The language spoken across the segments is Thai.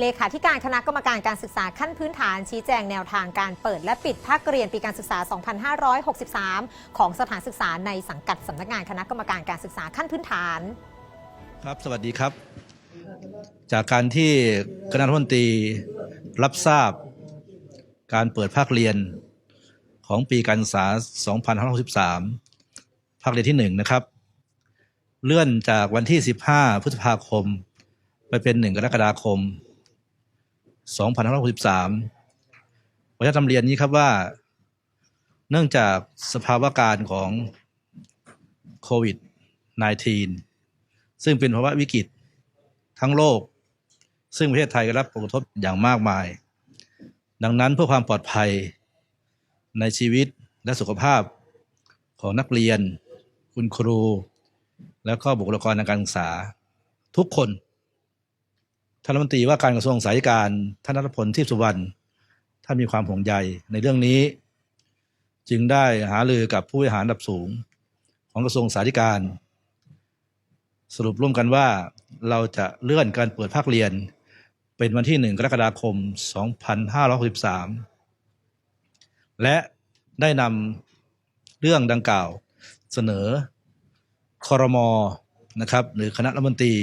เลขาธิการคณะกรรมการการศึกษาขั้นพื้นฐานชี้แจงแนวทางการเปิดและปิดภาคเรียนปีการศึกษา 2563 ของสถานศึกษาในสังกัดสำนักงานคณะกรรมการการศึกษาขั้นพื้นฐาน ครับ สวัสดีครับ จากการที่คณะรัฐมนตรีรับทราบการเปิดภาคเรียนของปีการศึกษา 2563 ภาคเรียนที่ 1 นะครับ เลื่อนจากวันที่ 15 พฤษภาคม ไปเป็น 1 กรกฎาคม 2563ผมจะทำเรียนนี้ครับว่า เนื่องจากสภาวะการของโควิด -19 ซึ่งเป็นภาวะวิกฤตทั้งโลก ซึ่งประเทศไทยก็รับผลกระทบอย่างมากมาย ดังนั้นเพื่อความปลอดภัยในชีวิตและสุขภาพของนักเรียน คุณครู แล้วก็บุคลากรทางการศึกษา ทุกคน ท่านรัฐมนตรีว่าการกระทรวงสาธการท่านนัทพลทิพสุวรรณท่านมีความห่วงใยในเรื่องนี้ จึงได้หารือกับผู้บริหารระดับสูง ของกระทรวงสาธการ สรุปร่วมกันว่าเราจะเลื่อนการเปิดภาคเรียน เป็นวันที่ 1 กรกฎาคม 2563 และได้นำเรื่องดังกล่าวเสนอคอรมอนะครับหรือคณะรัฐมนตรี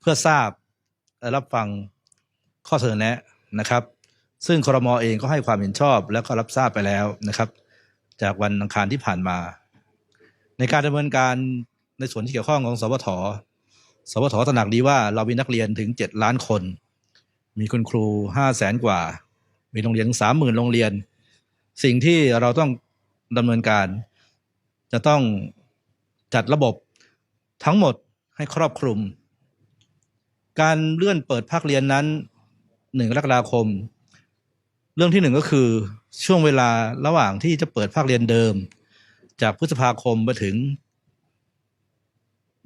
เพื่อทราบ รับฟังข้อเสนอแนะนะครับ ซึ่งคอรมอเองก็ให้ความเห็นชอบ แล้วก็รับทราบไปแล้วนะครับ จากวันอังคารที่ผ่านมา ในการดำเนินการในส่วนที่เกี่ยวข้องของสวทสวทตระหนักดีว่าเรามีนักเรียนถึง 7 ล้านคน มีคุณครู5แสนกว่า มีโรงเรียนถึง30,000 โรงเรียน สิ่งที่เราต้องดำเนินการ จะต้องจัดระบบทั้งหมดให้ครอบคลุม การเลื่อนเปิดภาคเรียนนั้น1กรกฎาคม เรื่องที่หนึ่งก็คือช่วงเวลาระหว่างที่จะเปิดภาคเรียนเดิม จากพฤษภาคมไปถึง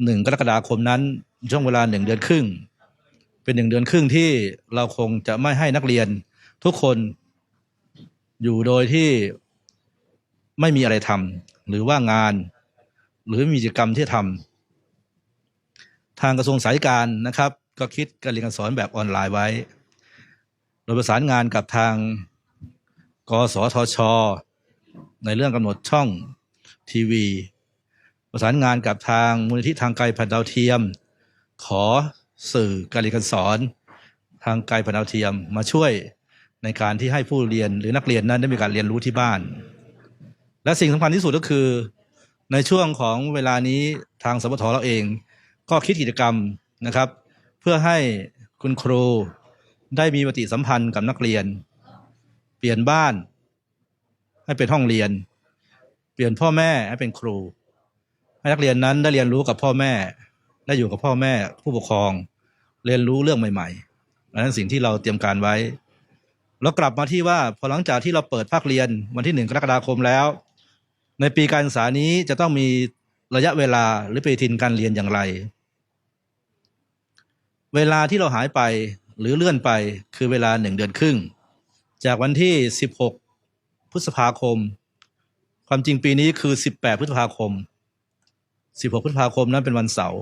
หนึ่งกรกฎาคมนั้น ช่วงเวลาหนึ่งเดือนครึ่ง เป็นหนึ่งเดือนครึ่งที่เราคงจะไม่ให้นักเรียน ทุกคนอยู่โดยที่ไม่มีอะไรทำหรือว่างาน หรือมีกิจกรรมที่ทำทางกระทรวงสาธการนะครับ ก็คิดการเรียนการสอนแบบออนไลน์ไว้ โดยประสานงานกับทางกสทช ในเรื่องกำหนดช่องทีวี ประสานงานกับทางมูลนิธิทางไกลผ่านดาวเทียม ขอสื่อการเรียนการสอน ทางไกลผ่านดาวเทียมมาช่วยในการที่ให้ผู้เรียนหรือนักเรียนนั้นได้มีการเรียนรู้ที่บ้าน และสิ่งสำคัญที่สุดก็คือ ในช่วงของเวลานี้ทางสปทเราเอง ก็คิดกิจกรรมนะครับ เพื่อให้คุณครูได้มีปฏิสัมพันธ์กับนักเรียน เปลี่ยนบ้าน ให้เป็นห้องเรียน เปลี่ยนพ่อแม่ให้เป็นครู ให้นักเรียนนั้นได้เรียนรู้กับพ่อแม่ ได้อยู่กับพ่อแม่ผู้ปกครอง เรียนรู้เรื่องใหม่ๆอันนั้นสิ่งที่เราเตรียมการไว้ แล้วกลับมาที่ว่าพอหลังจากที่เราเปิดภาคเรียนวันที่หนึ่งกรกฎาคมแล้ว ในปีการศึกษานี้จะต้องมีระยะเวลาหรือปฏิทินการเรียนอย่างไร เวลาที่เราหายไปหรือเลื่อนไปคือเวลาหนึ่งเดือนครึ่ง จากวันที่ 16 พฤษภาคม ความจริงปีนี้คือ 18 พฤษภาคม 16 พฤษภาคมนั้นเป็นวันเสาร์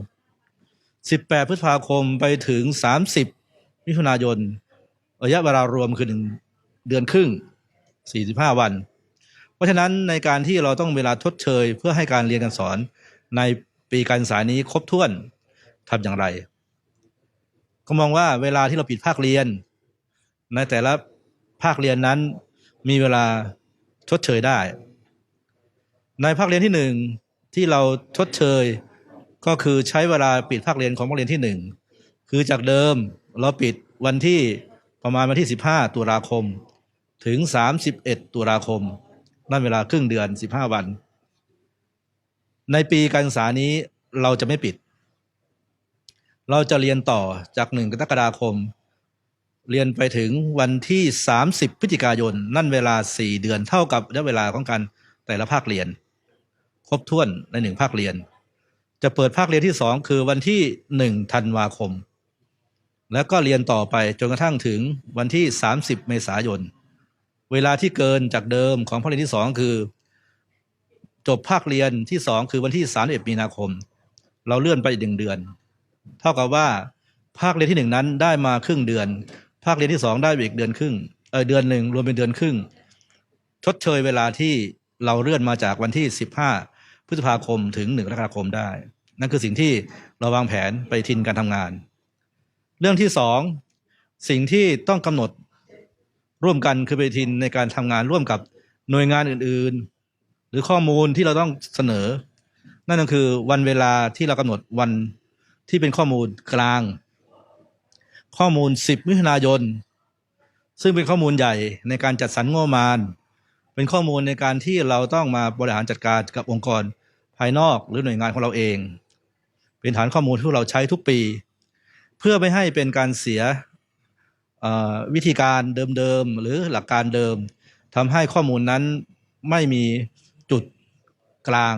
18 พฤษภาคมไปถึง 30 มิถุนายนระยะเวลารวมคือหนึ่งเดือนครึ่ง 45 วัน เพราะฉะนั้นในการที่เราต้องเวลาทดเชย เพื่อให้การเรียนการสอนในปีการศึกษานี้ครบถ้วนทำอย่างไร ก็มองว่าเวลาที่เราปิดภาคเรียน ในแต่ละภาคเรียนนั้นมีเวลาชดเชยได้ ในภาคเรียนที่หนึ่งที่เราชดเชยก็คือใช้เวลาปิดภาคเรียนของภาคเรียนที่หนึ่งคือจากเดิมเราปิดวันที่ประมาณวันที่ 15 ตุลาคม ถึง 31 ตุลาคม นั่นเวลาครึ่งเดือน 15 วัน ในปีการศึกษานี้เราจะไม่ปิด เราจะเรียนต่อจาก1กรกฎาคม เรียนไปถึงวันที่ 30 พฤศจิกายน นั่นเวลา 4 เดือนเท่ากับระยะเวลาของการแต่ละภาคเรียน ครบถ้วนในหนึ่งภาคเรียน จะเปิดภาคเรียนที่ 2 คือวันที่ 1 ธันวาคม แล้วก็เรียนต่อไปจนกระทั่งถึงวันที่ 30 เมษายน เวลาที่เกินจากเดิมของภาคเรียนที่ 2 คือ จบภาคเรียนที่ 2 คือวันที่ 31 มีนาคม เราเลื่อนไปอีกหนึ่งเดือน เท่ากับว่าภาคเรียนที่หนึ่งนั้นได้มาครึ่งเดือน ภาคเรียนที่สองได้ไปอีกเดือนครึ่งเออเดือนหนึ่งรวมเป็นเดือนครึ่ง ชดเชยเวลาที่เราเลื่อนมาจากวันที่15พฤษภาคมถึง1กรกฎาคมได้ นั่นคือสิ่งที่เราวางแผนไปทินการทำงาน เรื่องที่สองสิ่งที่ต้องกำหนดร่วมกันคือไปทินในการทำงานร่วมกับหน่วยงานอื่นๆ หรือข้อมูลที่เราต้องเสนอ นั่นก็คือวันเวลาที่เรากำหนดวัน ที่เป็นข้อมูลกลาง ข้อมูล 10มิถุนายน ซึ่งเป็นข้อมูลใหญ่ในการจัดสรรงบประมาณ เป็นข้อมูลในการที่เราต้องมาบริหารจัดการกับองค์กรภายนอกหรือหน่วยงานของเราเอง เป็นฐานข้อมูลที่เราใช้ทุกปี เพื่อไม่ให้เป็นการเสียวิธีการเดิมๆหรือหลักการเดิมทำให้ข้อมูลนั้นไม่มีจุดกลาง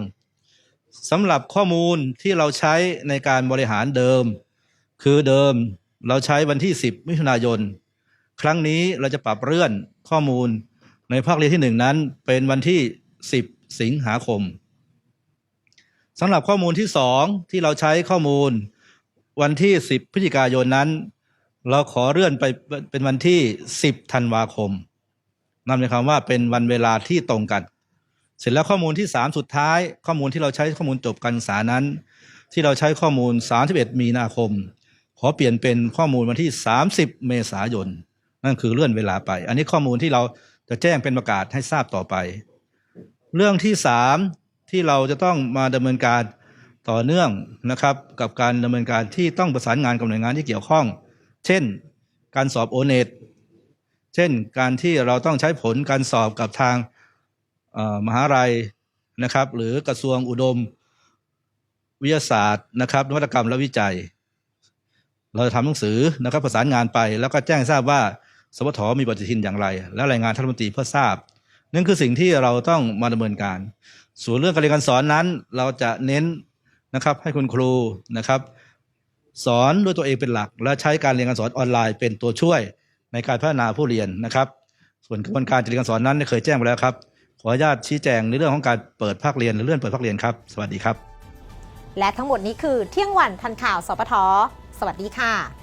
สำหรับข้อมูลที่เราใช้ในการบริหารเดิม คือเดิมเราใช้วันที่ 10 มิถุนายน ครั้งนี้เราจะปรับเลื่อนข้อมูลในภาคเรียนที่หนึ่งนั้น เป็นวันที่ 10 สิงหาคมสำหรับข้อมูลที่สองที่เราใช้ข้อมูลวันที่ 10 พฤศจิกายนนั้น เราขอเลื่อนไปเป็นวันที่ 10 ธันวาคมนั่นหมายความว่าเป็นวันเวลาที่ตรงกัน เสร็จแล้วข้อมูลที่ 3 สุดท้าย ข้อมูลที่เราใช้ข้อมูลจบการศึกษานั้น ที่เราใช้ข้อมูล 31 มีนาคม ขอเปลี่ยนเป็นข้อมูลวันที่ 30 เมษายน นั่นคือเลื่อนเวลาไป อันนี้ข้อมูลที่เราจะแจ้งเป็นประกาศให้ทราบต่อไป เรื่องที่สามที่เราจะต้องมาดำเนินการต่อเนื่องนะครับ กับการดำเนินการที่ต้องประสานงานกับหน่วยงานที่เกี่ยวข้อง เช่น การสอบโอเน็ตเช่น การที่เราต้องใช้ผลการสอบกับทาง มหาลัยนะครับ หรือกระทรวงอุดม วิทยาศาสตร์นะครับนวัตกรรมและวิจัย เราจะทำหนังสือนะครับประสานงานไป แล้วก็แจ้งทราบว่า สวทมีปฏิทินอย่างไร และรายงานท่านรัฐมนตรีเพื่อทราบนั่นคือสิ่งที่เราต้องมาดำเนินการ ส่วนเรื่องการเรียนการสอนนั้น เราจะเน้นนะครับให้คุณครูนะครับ สอนด้วยตัวเองเป็นหลัก และใช้การเรียนการสอนออนไลน์เป็นตัวช่วยในการพัฒนาผู้เรียนนะครับ ส่วนกระบวนการจัดเรียนการสอนนั้นได้เคยแจ้งไปแล้วครับ ขออนุญาตชี้แจงในเรื่องของการเปิดภาคเรียนหรือเลื่อนเปิดภาคเรียนครับ สวัสดีครับ และทั้งหมดนี้คือเที่ยงวันทันข่าวสปทสวัสดีค่ะ